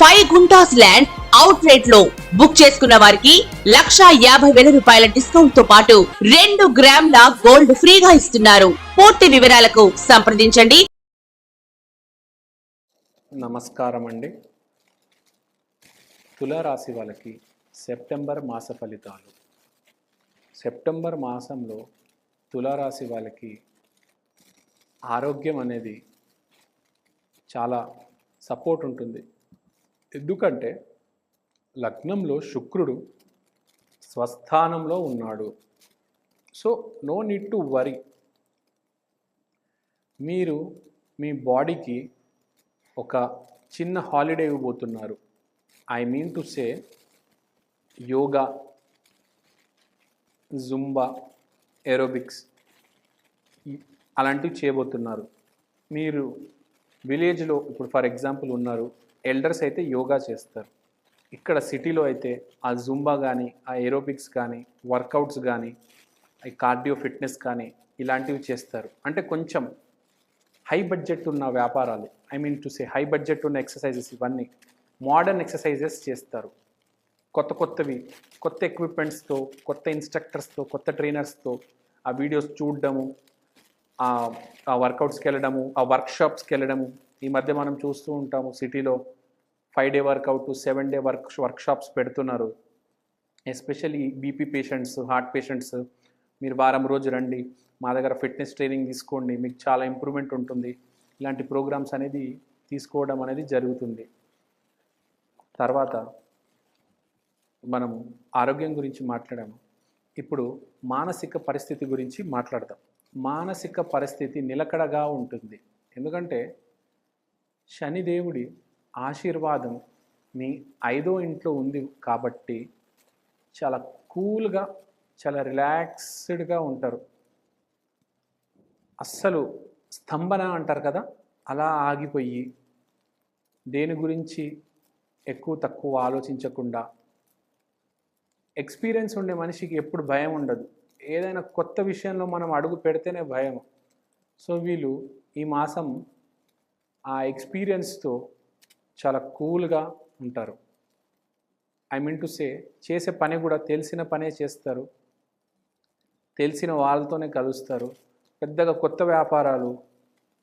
Five guntas land out రేట్లో book చేసుకున్న వారికి లక్షా యాభై వేల రూపాయల డిస్కౌంట్తో పాటు రెండు గ్రాముల గోల్డ్ ఫ్రీగా ఇస్తున్నారు. పూర్తి వివరాలకు సంప్రదించండి. నమస్కారం అండి తులారాశి వాళ్ళకి సెప్టెంబర్ మాస ఫలితాలు. సెప్టెంబర్ మాసంలో తులారాశి వాళ్ళకి ఆరోగ్యం అనేది చాలా సపోర్ట్ ఉంటుంది. ఎందుకంటే లగ్నంలో శుక్రుడు స్వస్థానంలో ఉన్నాడు. So no need to worry. మీరు మీ బాడీకి ఒక చిన్న హాలిడే ఇవ్వబోతున్నారు. I mean to say yoga Zumba aerobics అలాంటివి చేయబోతున్నారు. మీరు విలేజ్లో ఇప్పుడు ఫర్ ఎగ్జాంపుల్ ఉన్నారు. ఎల్డర్స్ అయితే యోగా చేస్తారు. ఇక్కడ సిటీలో అయితే ఆ జుంబా కానీ ఆ ఏరోబిక్స్ కానీ వర్కౌట్స్ కానీ ఈ కార్డియో ఫిట్నెస్ కానీ ఇలాంటివి చేస్తారు. అంటే కొంచెం హై బడ్జెట్ ఉన్న వ్యాపారాలు I mean to say high budget ఉన్న ఎక్సర్సైజెస్ ఇవన్నీ మోడర్న్ ఎక్సర్సైజెస్ చేస్తారు. కొత్త కొత్తవి కొత్త ఎక్విప్మెంట్స్తో కొత్త ఇన్స్ట్రక్టర్స్తో కొత్త ట్రైనర్స్తో ఆ వీడియోస్ చూడడము ఆ ఆ వర్కౌట్స్కి వెళ్ళడము ఆ వర్క్షాప్స్కి వెళ్ళడము ఈ మధ్య మనం చూస్తూ ఉంటాము సిటీలో. Five day workout seven day work workshops పెడుతున్నారు. Especially BP patients heart patients మీరు వారం రోజు రండి. మా దగ్గర ఫిట్నెస్ ట్రైనింగ్ తీసుకోండి. మీకు చాలా ఇంప్రూవ్మెంట్ ఉంటుంది. ఇలాంటి ప్రోగ్రామ్స్ అనేది తీసుకోవడం అనేది జరుగుతుంది. తర్వాత మనం ఆరోగ్యం గురించి మాట్లాడాము. ఇప్పుడు మానసిక పరిస్థితి గురించి మాట్లాడదాం. మానసిక పరిస్థితి నిలకడగా ఉంటుంది. ఎందుకంటే శనిదేవుడి ఆశీర్వాదం మీ ఐదో ఇంట్లో ఉంది కాబట్టి చాలా కూల్గా చాలా రిలాక్స్డ్గా ఉంటారు. అస్సలు స్తంభన అంటారు కదా అలా ఆగిపోయి దేని గురించి ఎక్కువ తక్కువ ఆలోచించకుండా ఎక్స్పీరియన్స్ ఉండే మనిషికి ఎప్పుడు భయం ఉండదు. ఏదైనా కొత్త విషయంలో మనం అడుగు పెడితేనే భయం. సో వీళ్ళు ఈ మాసం ఆ ఎక్స్పీరియన్స్తో చాలా కూల్గా ఉంటారు. ఐ మీన్ టు సే చేసే పని కూడా తెలిసిన పనే చేస్తారు. తెలిసిన వాళ్ళతోనే కలుస్తారు. పెద్దగా కొత్త వ్యాపారాలు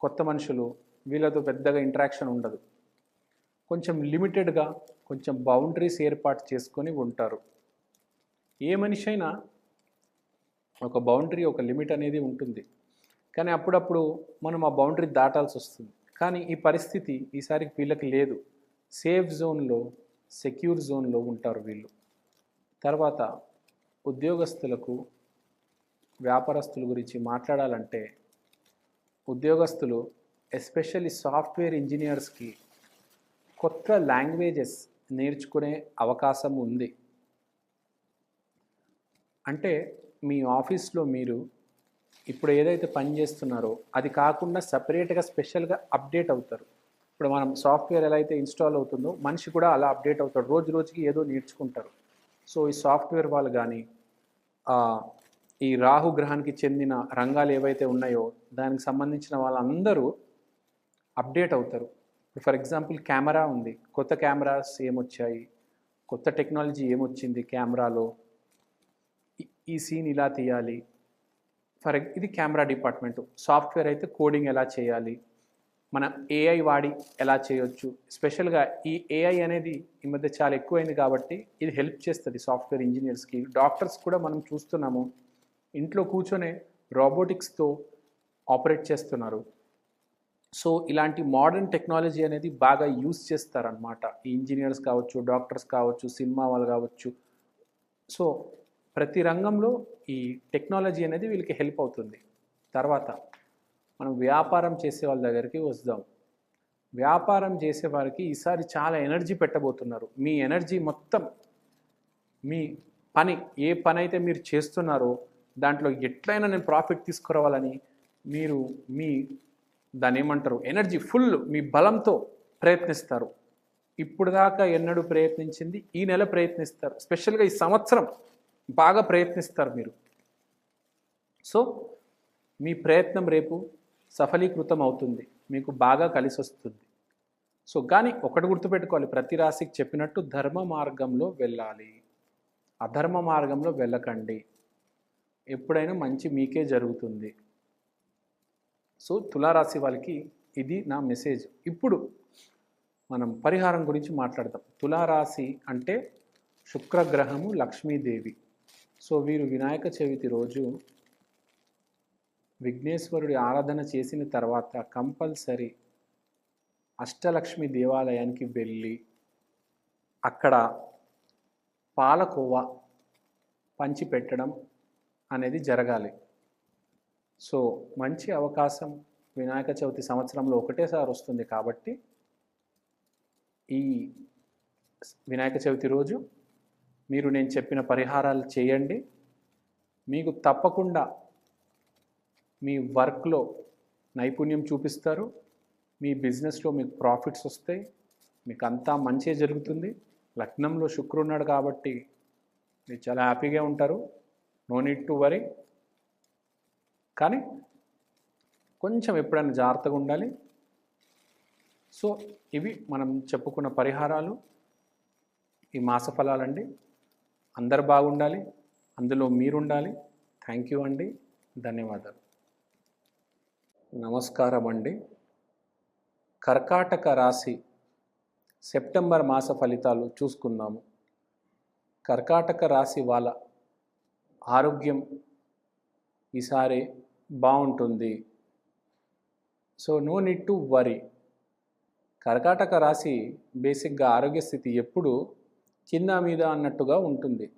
కొత్త మనుషులు వీళ్ళతో పెద్దగా ఇంటరాక్షన్ ఉండదు. కొంచెం లిమిటెడ్గా కొంచెం బౌండరీస్ ఏర్పాటు చేసుకొని ఉంటారు. ఏ మనిషి అయినా ఒక బౌండరీ ఒక లిమిట్ అనేది ఉంటుంది. కానీ అప్పుడప్పుడు మనం ఆ బౌండరీ దాటాల్సి వస్తుంది. కానీ ఈ పరిస్థితి ఈసారి వీళ్ళకి లేదు. సేఫ్ జోన్లో సెక్యూర్ జోన్లో ఉంటారు వీళ్ళు. తర్వాత ఉద్యోగస్తులకు వ్యాపారస్తుల గురించి మాట్లాడాలంటే ఉద్యోగస్తులు ఎస్పెషల్లీ సాఫ్ట్వేర్ ఇంజనీర్స్కి కొత్త లాంగ్వేజెస్ నేర్చుకునే అవకాశం ఉంది. అంటే మీ ఆఫీస్లో మీరు ఇప్పుడు ఏదైతే పని చేస్తున్నారో అది కాకుండా సపరేట్గా స్పెషల్గా అప్డేట్ అవుతారు. ఇప్పుడు మనం సాఫ్ట్వేర్ ఎలా అయితే ఇన్స్టాల్ అవుతుందో మనిషి కూడా అలా అప్డేట్ అవుతాడు. రోజు రోజుకి ఏదో నేర్చుకుంటారు. సో ఈ సాఫ్ట్వేర్ వాళ్ళు కానీ ఈ రాహు గ్రహానికి చెందిన రంగాలు ఏవైతే ఉన్నాయో దానికి సంబంధించిన వాళ్ళందరూ అప్డేట్ అవుతారు. ఇప్పుడు ఫర్ ఎగ్జాంపుల్ కెమెరా ఉంది. కొత్త కెమెరాస్ ఏమొచ్చాయి? కొత్త టెక్నాలజీ ఏమొచ్చింది కెమెరాలో ఈ- ఈ సీన్ ఇలా తీయాలి. ఫర్ ఇది కెమెరా డిపార్ట్మెంట్. సాఫ్ట్వేర్ అయితే కోడింగ్ ఎలా చేయాలి మన ఏఐ వాడి ఎలా చేయొచ్చు. స్పెషల్గా ఈ ఏఐ అనేది ఈ మధ్య చాలా ఎక్కువైంది కాబట్టి ఇది హెల్ప్ చేస్తుంది సాఫ్ట్వేర్ ఇంజనీర్స్కి. డాక్టర్స్ కూడా మనం చూస్తున్నాము ఇంట్లో కూర్చొనే రోబోటిక్స్తో ఆపరేట్ చేస్తున్నారు. సో ఇలాంటి మోడర్న్ టెక్నాలజీ అనేది బాగా యూస్ చేస్తారనమాట ఈ ఇంజనీర్స్ కావచ్చు డాక్టర్స్ కావచ్చు సినిమా వాళ్ళు కావచ్చు. సో ప్రతి రంగంలో ఈ టెక్నాలజీ అనేది వీళ్ళకి హెల్ప్ అవుతుంది. తర్వాత మనం వ్యాపారం చేసే వాళ్ళ దగ్గరికి వద్దాం వ్యాపారం చేసే వారికి ఈసారి చాలా ఎనర్జీ పెట్టబోతున్నారు. మీ ఎనర్జీ మొత్తం మీ పని ఏ పని అయితే మీరు చేస్తున్నారో దాంట్లో ఎట్లయినా నేను ప్రాఫిట్ తీసుకురావాలని మీరు మీ దాన్ని ఏమంటారు ఎనర్జీ ఫుల్ మీ బలంతో ప్రయత్నిస్తారు. ఇప్పుడు దాకా ఎన్నడూ ప్రయత్నించింది ఈ నెల ప్రయత్నిస్తారు. స్పెషల్గా ఈ సంవత్సరం బాగా ప్రయత్నిస్తారు మీరు. సో మీ ప్రయత్నం రేపు సఫలీకృతం అవుతుంది. మీకు బాగా కలిసి వస్తుంది. సో కానీ ఒకటి గుర్తుపెట్టుకోవాలి. ప్రతి రాశికి చెప్పినట్టు ధర్మ మార్గంలో వెళ్ళాలి. అధర్మ మార్గంలో వెళ్ళకండి. ఎప్పుడైనా మంచి మీకే జరుగుతుంది. సో తులారాశి వాళ్ళకి ఇది నా మెసేజ్. ఇప్పుడు మనం పరిహారం గురించి మాట్లాడదాం. తులారాశి అంటే శుక్రగ్రహము లక్ష్మీదేవి. సో వీరు వినాయక చవితి రోజు విఘ్నేశ్వరుడి ఆరాధన చేసిన తర్వాత కంపల్సరీ అష్టలక్ష్మి దేవాలయానికి వెళ్ళి అక్కడ పాలకోవ పంచి పెట్టడం అనేది జరగాలి. సో మంచి అవకాశం వినాయక చవితి సంవత్సరంలో ఒకటేసారి వస్తుంది కాబట్టి ఈ వినాయక చవితి రోజు మీరు నేను చెప్పిన పరిహారాలు చేయండి. మీకు తప్పకుండా మీ వర్క్లో నైపుణ్యం చూపిస్తారు. మీ బిజినెస్లో మీకు ప్రాఫిట్స్ వస్తాయి. మీకు అంతా మంచి జరుగుతుంది. లగ్నంలో శుక్రున్నాడు కాబట్టి మీరు చాలా హ్యాపీగా ఉంటారు. No need to worry. కానీ కొంచెం ఎప్పుడైనా జాగ్రత్తగా ఉండాలి. సో ఇవి మనం చెప్పుకున్న పరిహారాలు. ఈ మాస ఫలాలండి. అందరు బాగుండాలి అందులో మీరుండాలి. థ్యాంక్ యూ అండి ధన్యవాదాలు. నమస్కారం అండి. కర్కాటక రాశి సెప్టెంబర్ మాస ఫలితాలు చూసుకుందాము. కర్కాటక రాశి వాళ్ళ ఆరోగ్యం ఈసారి బాగుంటుంది. So no need to worry. కర్కాటక రాశి బేసిక్గా ఆరోగ్య స్థితి ఎప్పుడు కింద మీద అన్నట్టుగా ఉంటుంది.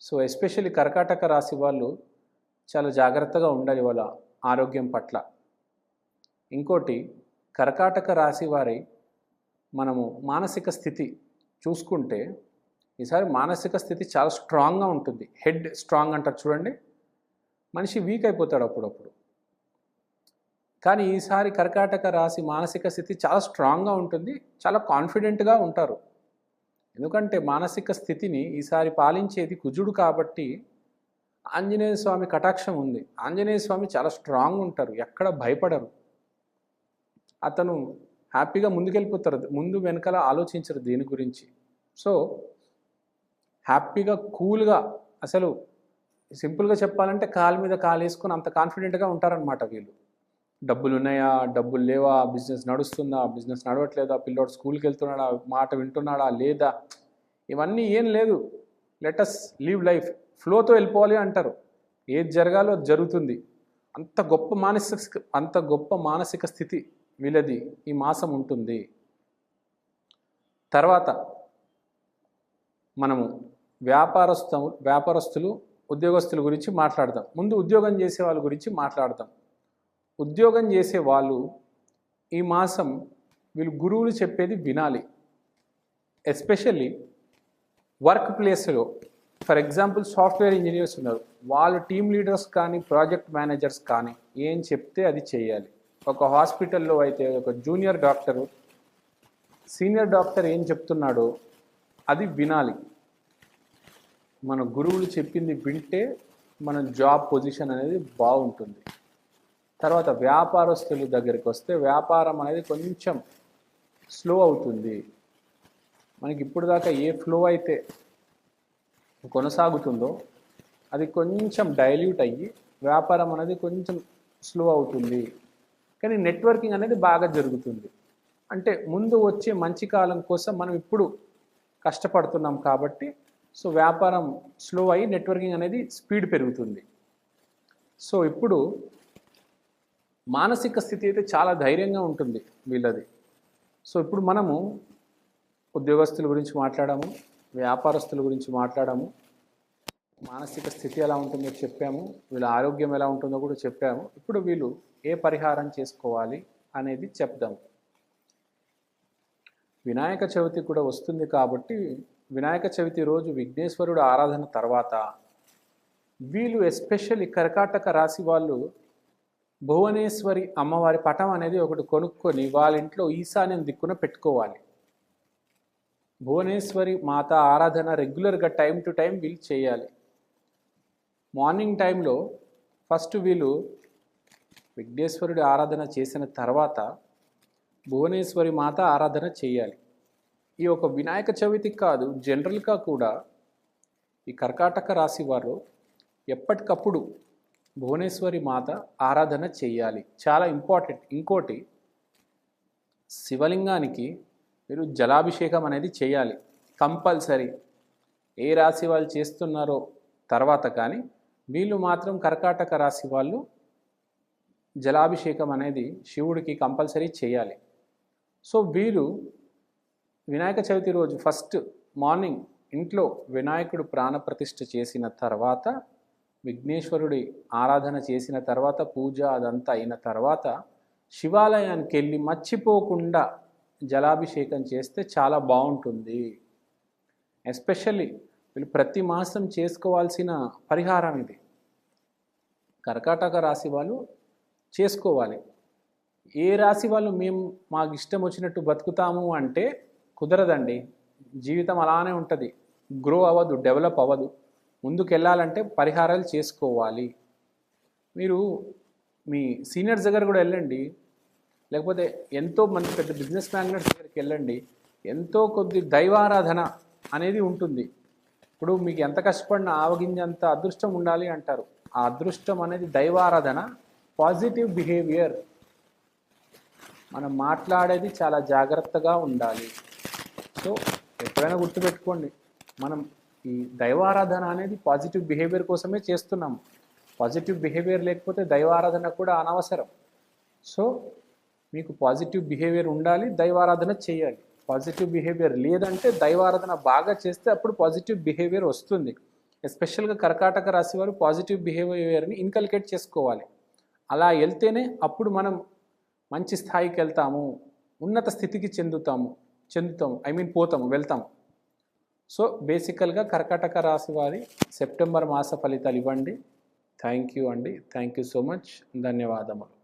సో ఎస్పెషల్లీ కర్కాటక రాశి వాళ్ళు చాలా జాగ్రత్తగా ఉండాలి వాళ్ళ ఆరోగ్యం పట్ల. ఇంకోటి కర్కాటక రాశి వారి మనము మానసిక స్థితి చూసుకుంటే ఈసారి మానసిక స్థితి చాలా స్ట్రాంగ్గా ఉంటుంది. హెడ్ స్ట్రాంగ్ అంటారు చూడండి. మనిషి వీక్ అయిపోతాడు అప్పుడప్పుడు. కానీ ఈసారి కర్కాటక రాశి మానసిక స్థితి చాలా స్ట్రాంగ్గా ఉంటుంది. చాలా కాన్ఫిడెంట్గా ఉంటారు. ఎందుకంటే మానసిక స్థితిని ఈసారి పాలించేది కుజుడు కాబట్టి ఆంజనేయ స్వామి కటాక్షం ఉంది. ఆంజనేయ స్వామి చాలా స్ట్రాంగ్ ఉంటారు. ఎక్కడ భయపడరు. అతను హ్యాపీగా ముందుకెళ్ళిపోతారు. ముందు వెనకాల ఆలోచించరు దీని గురించి. సో హ్యాపీగా కూల్గా అసలు సింపుల్గా చెప్పాలంటే కాలు మీద కాలు వేసుకొని అంత కాన్ఫిడెంట్గా ఉంటారనమాట వీళ్ళు. డబ్బులు ఉన్నాయా డబ్బులు లేవా? బిజినెస్ నడుస్తుందా? బిజినెస్ నడవట్లేదా? పిల్లోడు స్కూల్కి వెళ్తున్నాడా మాట వింటున్నాడా? లేదా? ఇవన్నీ ఏం లేదు. లెటస్ లీవ్ లైఫ్ ఫ్లోతో వెళ్ళిపోవాలి అంటారు. ఏది జరగాలో అది జరుగుతుంది. అంత గొప్ప మానసిక అంత గొప్ప మానసిక స్థితి వీళ్ళది. ఈ మాసం ఉంటుంది. తర్వాత మనము వ్యాపారస్తు వ్యాపారస్తులు ఉద్యోగస్తుల గురించి మాట్లాడదాం. ముందు ఉద్యోగం చేసే వాళ్ళ గురించి మాట్లాడదాం. ఉద్యోగం చేసే వాళ్ళు ఈ మాసం వీళ్ళు గురువులు చెప్పేది వినాలి. ఎస్పెషల్లీ వర్క్ ప్లేస్లో. ఫర్ ఎగ్జాంపుల్ సాఫ్ట్వేర్ ఇంజనీర్స్ ఉన్నారు. వాళ్ళు టీమ్ లీడర్స్ కానీ ప్రాజెక్ట్ మేనేజర్స్ కానీ ఏం చెప్తే అది చేయాలి. ఒక హాస్పిటల్లో అయితే ఒక జూనియర్ డాక్టరు సీనియర్ డాక్టర్ ఏం చెప్తున్నాడో అది వినాలి. మన గురువులు చెప్పింది వింటే మన జాబ్ పొజిషన్ అనేది బాగుంటుంది. తర్వాత వ్యాపారస్తుల దగ్గరికి వస్తే వ్యాపారం అనేది కొంచెం స్లో అవుతుంది. మనకి ఇప్పుడు దాకా ఏ ఫ్లో అయితే కొనసాగుతుందో అది కొంచెం డైల్యూట్ అయ్యి వ్యాపారం అనేది కొంచెం స్లో అవుతుంది. కానీ నెట్వర్కింగ్ అనేది బాగా జరుగుతుంది. అంటే ముందు వచ్చే మంచి కాలం కోసం మనం ఇప్పుడు కష్టపడుతున్నాం కాబట్టి సో వ్యాపారం స్లో అయ్యి నెట్వర్కింగ్ అనేది స్పీడ్ పెరుగుతుంది. సో ఇప్పుడు మానసిక స్థితి అయితే చాలా ధైర్యంగా ఉంటుంది వీళ్ళది. సో ఇప్పుడు మనము ఉద్యోగస్తుల గురించి మాట్లాడాము వ్యాపారస్తుల గురించి మాట్లాడాము మానసిక స్థితి ఎలా ఉంటుందో చెప్పాము వీళ్ళ ఆరోగ్యం ఎలా ఉంటుందో కూడా చెప్పాము. ఇప్పుడు వీళ్ళు ఏ పరిహారం చేసుకోవాలి అనేది చెప్దాం. వినాయక చవితి కూడా వస్తుంది కాబట్టి వినాయక చవితి రోజు విఘ్నేశ్వరుడు ఆరాధన తర్వాత వీళ్ళు ఎస్పెషల్లీ కర్కాటక రాశి వాళ్ళు భువనేశ్వరి అమ్మవారి పటం అనేది ఒకటి కొనుక్కొని వాళ్ళ ఇంట్లో ఈశాన్యం దిక్కున పెట్టుకోవాలి. భువనేశ్వరి మాత ఆరాధన రెగ్యులర్గా టైం టు టైం వీళ్ళు చేయాలి. మార్నింగ్ టైంలో ఫస్ట్ వీళ్ళు విఘ్నేశ్వరుడి ఆరాధన చేసిన తర్వాత భువనేశ్వరి మాత ఆరాధన చేయాలి. ఈ ఒక వినాయక చవితికి కాదు జనరల్గా కూడా ఈ కర్కాటక రాశి వారు ఎప్పటికప్పుడు భువనేశ్వరి మాత ఆరాధన చేయాలి చాలా ఇంపార్టెంట్. ఇంకోటి శివలింగానికి మీరు జలాభిషేకం అనేది చేయాలి కంపల్సరీ. ఏ రాశి వాళ్ళు చేస్తున్నారో తర్వాత కానీ వీళ్ళు మాత్రం కర్కాటక రాశి వాళ్ళు జలాభిషేకం అనేది శివుడికి కంపల్సరీ చేయాలి సో వీరు వినాయక చవితి రోజు ఫస్ట్ మార్నింగ్ ఇంట్లో వినాయకుడు ప్రాణప్రతిష్ఠ చేసిన తర్వాత విఘ్నేశ్వరుడి ఆరాధన చేసిన తర్వాత పూజ అదంతా అయిన తర్వాత శివాలయానికి వెళ్ళి మర్చిపోకుండా జలాభిషేకం చేస్తే చాలా బాగుంటుంది. ఎస్పెషల్లీ వీళ్ళు ప్రతి మాసం చేసుకోవాల్సిన పరిహారం ఇది. కర్కాటక రాశి వాళ్ళు చేసుకోవాలి. ఏ రాశి వాళ్ళు మేము మాకు ఇష్టం వచ్చినట్టు బతుకుతాము అంటే కుదరదండి. జీవితం అలానే ఉంటుంది. గ్రో అవ్వదు డెవలప్ అవ్వదు. ముందుకెళ్ళాలంటే పరిహారాలు చేసుకోవాలి. మీరు మీ సీనియర్స్ దగ్గర కూడా వెళ్ళండి. లేకపోతే ఎంతో మంది పెద్ద బిజినెస్ మ్యాగ్నెట్స్ దగ్గరికి వెళ్ళండి. ఎంతో కొద్ది దైవారాధన అనేది ఉంటుంది. ఇప్పుడు మీకు ఎంత కష్టపడినా ఆవగింజంత అదృష్టం ఉండాలి అంటారు. ఆ అదృష్టం అనేది దైవారాధన పాజిటివ్ బిహేవియర్. మనం మాట్లాడేది చాలా జాగ్రత్తగా ఉండాలి. సో ఎప్పుడైనా గుర్తుపెట్టుకోండి. మనం ఈ దైవారాధన అనేది పాజిటివ్ బిహేవియర్ కోసమే చేస్తున్నాం పాజిటివ్ బిహేవియర్ లేకపోతే దైవారాధన కూడా అనవసరం. సో మీకు పాజిటివ్ బిహేవియర్ ఉండాలి దైవారాధన చేయాలి. పాజిటివ్ బిహేవియర్ లేదంటే దైవారాధన బాగా చేస్తే అప్పుడు పాజిటివ్ బిహేవియర్ వస్తుంది. ఎస్పెషల్గా కర్కాటక రాశి వారు పాజిటివ్ బిహేవియర్ని ఇన్కల్కేట్ చేసుకోవాలి. అలా వెళ్తేనే అప్పుడు మనం మంచి స్థాయికి వెళ్తాము ఉన్నత స్థితికి చెందుతాము చెందుతాము ఐ మీన్ పోతాము వెళ్తాము. సో బేసికల్గా కర్కాటక రాశి వారి సెప్టెంబర్ మాస ఫలితాలు ఇవ్వండి. థ్యాంక్ యూ అండి. Thank you so much. ధన్యవాదములు.